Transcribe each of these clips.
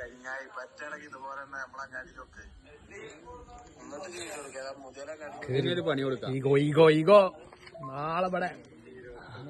ചങ്ങായി പറ്റണെങ്കിൽ ഇതുപോലെ തന്നെ നമ്മളങ്ങാടിയിലൊക്കെ എന്നിട്ട് ചെയ്ത് കൊടുക്കാം. മുതലങ്ങാടി ഒരു പണി കൊടുക്കാം. Ego ego ego. നാളെ ഇവിടെ.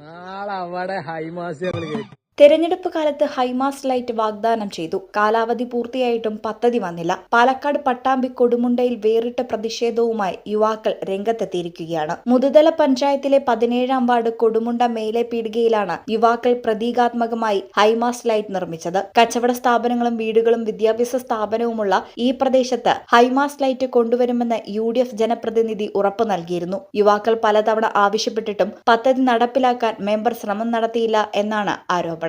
നാളെ അവിടെ ഹൈമാസ് ഞങ്ങൾ കേട്ടു തെരഞ്ഞെടുപ്പ് കാലത്ത് ഹൈമാസ് ലൈറ്റ് വാഗ്ദാനം ചെയ്തു. കാലാവധി പൂർത്തിയായിട്ടും പദ്ധതി വന്നില്ല. പാലക്കാട് പട്ടാമ്പി കൊടുമുണ്ടയിൽ വേറിട്ട പ്രതിഷേധവുമായി യുവാക്കൾ രംഗത്തെത്തിയിരിക്കുകയാണ്. മുതുതല പഞ്ചായത്തിലെ പതിനേഴാം വാർഡ് കൊടുമുണ്ട മേലെ പീടികയിലാണ് യുവാക്കൾ പ്രതീകാത്മകമായി ഹൈമാസ് ലൈറ്റ് നിർമ്മിച്ചത്. കച്ചവട സ്ഥാപനങ്ങളും വീടുകളും വിദ്യാഭ്യാസ സ്ഥാപനവുമുള്ള ഈ പ്രദേശത്ത് ഹൈമാസ് ലൈറ്റ് കൊണ്ടുവരുമെന്ന് യു ഡി എഫ് ജനപ്രതിനിധി ഉറപ്പു നൽകിയിരുന്നു. യുവാക്കൾ പലതവണ ആവശ്യപ്പെട്ടിട്ടും പദ്ധതി നടപ്പിലാക്കാൻ മെമ്പർ ശ്രമം നടത്തിയില്ല എന്നാണ് ആരോപണം.